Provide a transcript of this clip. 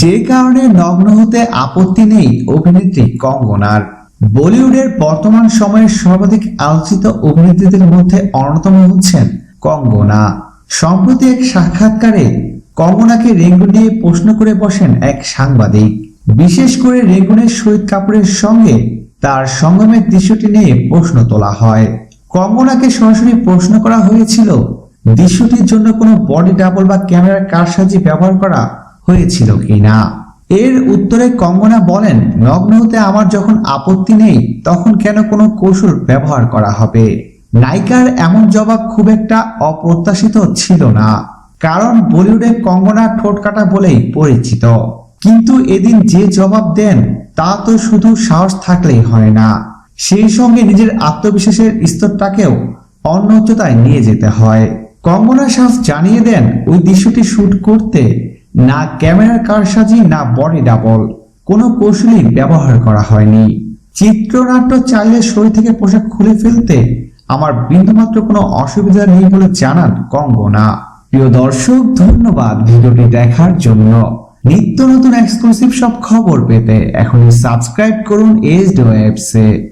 যে কারণে নগ্ন হতে আপত্তি নেই অভিনেত্রী কঙ্গনার। বলিউডের বর্তমান সময়ের সর্বাধিক আলোচিত অভিনেত্রীদের মধ্যে অন্যতম হচ্ছেন কঙ্গনা। সম্প্রতি এক সাক্ষাৎকারে কঙ্গনাকে রেঙ্গুন নিয়ে প্রশ্ন করে বসেন এক সাংবাদিক। বিশেষ করে রেঙ্গুনের শহীদ কাপুরের সঙ্গে তার সঙ্গমের দৃশ্যটি নিয়ে প্রশ্ন তোলা হয়। কঙ্গনাকে সরাসরি প্রশ্ন করা হয়েছিল, দৃশ্যটির জন্য কোনো বডি ডাবল বা ক্যামেরার কারসাজি ব্যবহার করা হয়েছিল কিনা? এর উত্তরে কঙ্গনা বলেন নগ্ন হতে আমার যখন আপত্তি নেই, তখন কেন কোনো কৌশল ব্যবহার করা হবে? নায়িকার এমন জবাব খুব একটা অপ্রত্যাশিত ছিল না, কারণ বলিউডে কঙ্গনা ঠোঁট কাটা বলেই পরিচিত। কিন্তু এদিন যে জবাব দেন, তা তো শুধু সাহস থাকলেই হয় না। সেই সঙ্গে নিজের আত্মবিশ্বাসের স্তরটাকেও অন্য উচ্চতায় নিয়ে যেতে হয়। কঙ্গনা সাহস জানিয়ে দেন, ওই দৃশ্যটি শুট করতে না ক্যামেরার কারসাজি, না বডি ডাবল। কোনো কৌশলই ব্যবহার করা হয়নি। চিত্রনাট্য চাইলে শরীর থেকে পোশাক খুলে ফেলতে আমার বিন্দুমাত্র কোনো অসুবিধা নেই বলে জানান কঙ্গনা। প্রিয় দর্শক, ধন্যবাদ ভিডিওটি দেখার জন্য। নিত্য নতুন এক্সক্লুসিভ সব খবর পেতে এখনই সাবস্ক্রাইব করুন এস ওয়েবসে